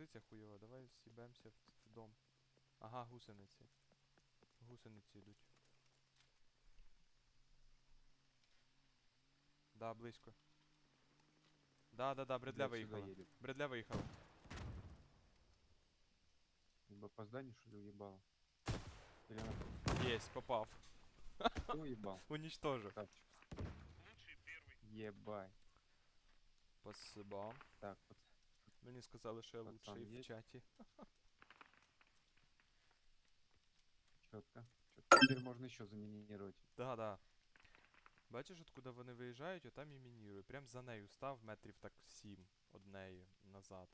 позиція хуйова, давай сібемося в, в дом. Ага, гусениці. Гусениці йдуть. Да, близько. Да, да, да, бредля Блядь, сюда виїхала. едет. Бредля виїхала. Либо по зданию, что ли, уебало? Или она Єсть, попав. кто уебал? Унічтожив. Тапчик. Ебай. Спасибо. Так, вот. Мені сказали, що я Пацан лучший в чаті. Четко. Теперь можно еще заминировать. Да, да. Бачиш, откуда вони виїжджають, отам і мінірую. Прям за нею став метрів так сім од неї назад.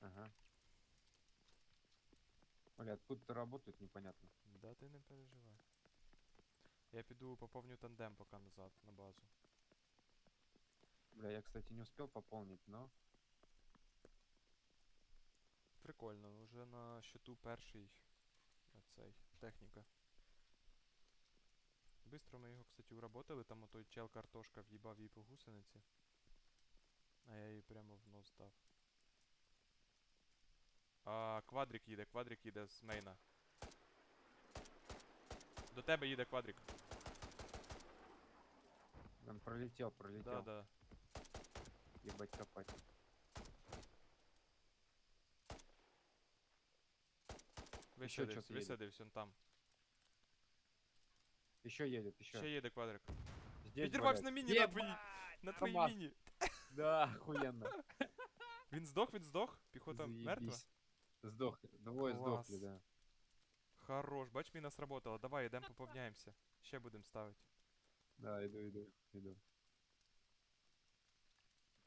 Ага. Бля, откуда-то работает, непонятно. Да ти не переживай. Я піду поповню тандем поки назад на базу. Бля, я, кстати, не успел пополнить, но... Прикольно, уже на щиту перший цей техніка. Бистро ми його, кстати, уработали, там отой чел картошка в'їбав їй по гусениці. А я їй прямо в нос дав. А, квадрик їде, квадрик їде з мейна. До тебе їде квадрик. Он пролетел, пролетел. Да, да. Ебать копать. Висадився, їде. висадився, он там. Еще едет, еще. Ще їде квадрик. Здесь, Підірвався блядь. на міні, на твоїй. На твоїй КамАЗ. міні. Да, охуенно. Він здох, він здох? Піхота мертва? Сдох. Двое Класс. сдохли, да. Хорош, бач, міна сработала. Давай, йдемо поповняємося. Ще будемо ставити. Да, иду, иду, иду.